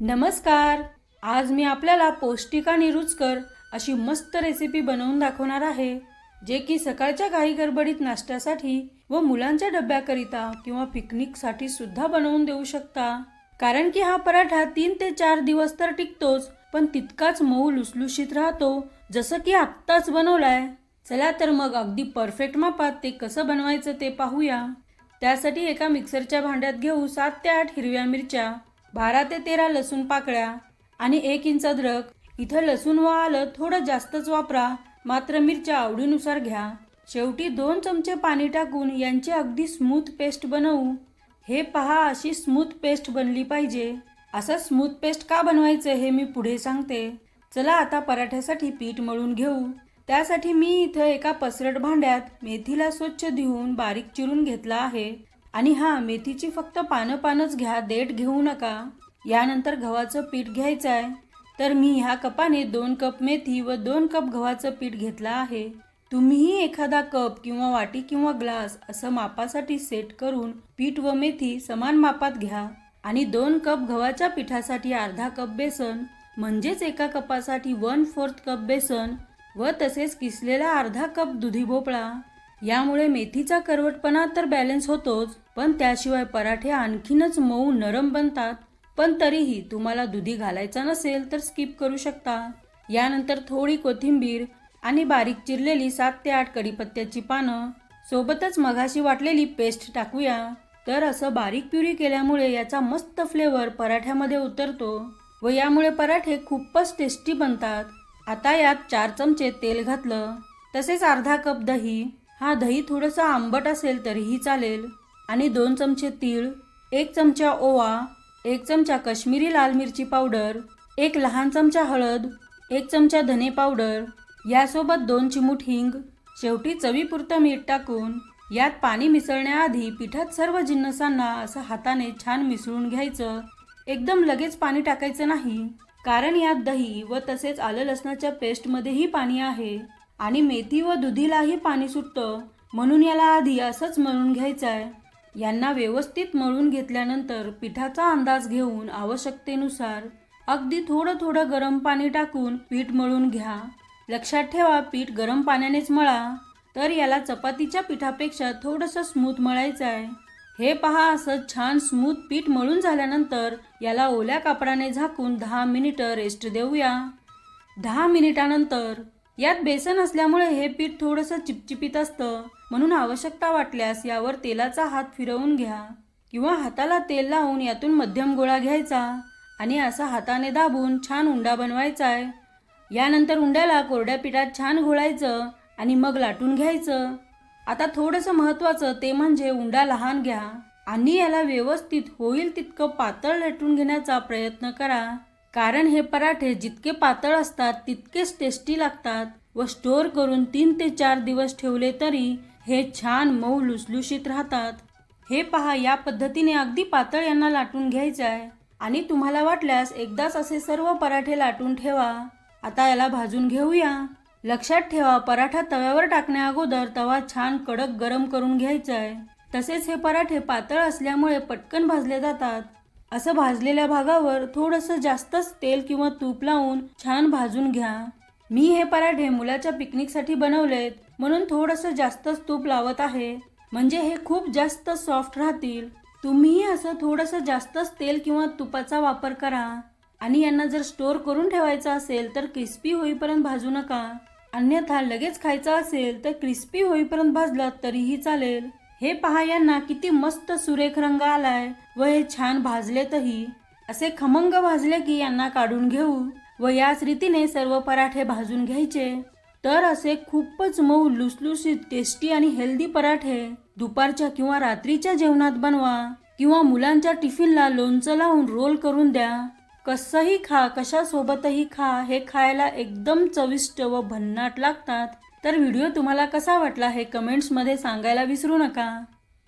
नमस्कार. आज मी आपल्याला पौष्टिका निरुचकर रुचकर अशी मस्त रेसिपी बनवून दाखवणार आहे जे की सकाळच्या घाई गडबडीत नाश्त्यासाठी व मुलांच्या डब्याकरिता किंवा पिकनिकसाठी सुद्धा बनवून देऊ शकता. कारण की हा पराठा तीन ते चार दिवस तर टिकतोच पण तितकाच मऊ लुसलुशीत राहतो जसं की आत्ताच बनवलाय. चला तर मग अगदी परफेक्ट मापात ते कसं बनवायचं ते पाहूया. त्यासाठी एका मिक्सरच्या भांड्यात घेऊ सात ते आठ हिरव्या मिरच्या. बारा ते तेरा लसूण पाकळ्या आणि एक इंच अद्रक. इथं लसूण व आलं थोडं जास्तच वापरा. मात्र मिरच्या आवडीनुसार घ्या. शेवटी दोन चमचे पाणी टाकून यांची अगदी स्मूथ पेस्ट बनवू. हे पहा अशी स्मूथ पेस्ट बनली पाहिजे. असं स्मूथ पेस्ट का बनवायचं हे मी पुढे सांगते. चला आता पराठ्यासाठी पीठ मळून घेऊ. त्यासाठी मी इथं एका पसरट भांड्यात मेथीला स्वच्छ धुवून बारीक चिरून घेतला आहे. आणि हा मेथीची फक्त पानं पानच घ्या देठ घेऊ नका. यानंतर गव्हाचं पीठ घ्यायचं आहे तर मी ह्या कपाने दोन कप मेथी व दोन कप गव्हाचं पीठ घेतलं आहे. तुम्हीही एखादा कप किंवा वाटी किंवा ग्लास असं मापासाठी सेट करून पीठ व मेथी समान मापात घ्या. आणि दोन कप गव्हाच्या पिठासाठी अर्धा कप बेसन म्हणजेच एका कपासाठी वन फोर्थ कप बेसन व तसेच किसलेला अर्धा कप दुधी भोपळा. यामुळे मेथीचा करवटपणा तर बॅलन्स होतोच पण त्याशिवाय पराठे आणखीनच मऊ नरम बनतात. पण तरीही तुम्हाला दुधी घालायचा नसेल तर स्किप करू शकता. यानंतर थोडी कोथिंबीर आणि बारीक चिरलेली सात ते आठ कढीपत्त्याची पानं. सोबतच मघाशी वाटलेली पेस्ट टाकूया. तर असं बारीक प्युरी केल्यामुळे याचा मस्त फ्लेवर पराठ्यामध्ये उतरतो व यामुळे पराठे खूपच टेस्टी बनतात. आता यात चार चमचे तेल घातलं. तसेच अर्धा कप दही हा दही थोडंसं आंबट असेल तरीही चालेल. आणि दोन चमचे तीळ एक चमचा ओवा एक चमचा काश्मीरी लाल मिरची पावडर एक लहान चमचा हळद एक चमचा धने पावडर यासोबत दोन चिमूट हिंग शेवटी चवीपुरतं मीठ टाकून यात पाणी मिसळण्याआधी पिठात सर्व जिन्नसांना असं हाताने छान मिसळून घ्यायचं. एकदम लगेच पाणी टाकायचं नाही कारण यात दही व तसेच आलं लसणाच्या पेस्टमध्येही पाणी आहे. आणि मेथी व दुधीलाही पाणी सुटतं. म्हणून याला आधी असंच मळून घ्यायचं आहे यांना व्यवस्थित मळून घेतल्यानंतर पिठाचा अंदाज घेऊन आवश्यकतेनुसार अगदी थोडं थोडं गरम पाणी टाकून पीठ मळून घ्या. लक्षात ठेवा पीठ गरम पाण्यानेच मळा. तर याला चपातीच्या पिठापेक्षा थोडंसं स्मूथ मळायचं आहे हे पहा असं छान स्मूथ पीठ मळून झाल्यानंतर याला ओल्या कापडाने झाकून दहा मिनिटं रेस्ट देऊया. दहा मिनिटानंतर यात बेसन असल्यामुळे हे पीठ थोडंसं चिपचिपीत असतं. म्हणून आवश्यकता वाटल्यास यावर तेलाचा हात फिरवून घ्या किंवा हाताला तेल लावून यातून मध्यम गोळा घ्यायचा आणि असा हाताने दाबून छान उंडा बनवायचा आहे यानंतर उंड्याला कोरड्या पिठात छान घोळायचं आणि मग लाटून घ्यायचं. आता थोडंसं महत्त्वाचं ते म्हणजे उंडा लहान घ्या आणि याला व्यवस्थित होईल तितकं पातळ लाटून घेण्याचा प्रयत्न करा. कारण हे पराठे जितके पातळ असतात तितकेच टेस्टी लागतात. व स्टोअर करून तीन ते चार दिवस ठेवले तरी हे छान मऊ लुसलुशीत राहतात. हे पहा या पद्धतीने अगदी पातळ यांना लाटून घ्यायचं आहे आणि तुम्हाला वाटल्यास एकदाच असे सर्व पराठे लाटून ठेवा. आता याला भाजून घेऊया. लक्षात ठेवा पराठा तव्यावर टाकण्या अगोदर तवा छान कडक गरम करून घ्यायचा आहे तसेच हे पराठे पातळ असल्यामुळे पटकन भाजले जातात. असं भाजलेल्या भागावर थोडंसं जास्तच तेल किंवा तूप लावून छान भाजून घ्या. मी हे पराठे मुलाच्या पिकनिकसाठी बनवलेत म्हणून थोडंसं जास्तच तूप लावत आहे. म्हणजे हे खूप जास्त सॉफ्ट राहतील. तुम्हीही असं थोडंसं जास्तच तेल किंवा तुपाचा वापर करा. आणि यांना जर स्टोअर करून ठेवायचं असेल तर क्रिस्पी होईपर्यंत भाजू नका. अन्यथा लगेच खायचं असेल तर क्रिस्पी होईपर्यंत भाजलं तरीही चालेल. हे पहा यांना किती मस्त सुरेख रंग आलाय. व हे छान भाजलेतही असे खमंग भाजले की यांना काढून घेऊ. व याच रीतीने सर्व पराठे भाजून घ्यायचे. तर असे खूपच मऊ लुसलुसीत टेस्टी आणि हेल्दी पराठे दुपारच्या किंवा रात्रीच्या जेवणात बनवा किंवा मुलांच्या टिफिनला लोणचं लावून रोल करून द्या. कसंही खा कशासोबतही खा हे खायला एकदम चविष्ट व भन्नाट लागतात. तर व्हिडिओ तुम्हाला कसा वाटला हे कमेंट्समध्ये सांगायला विसरू नका.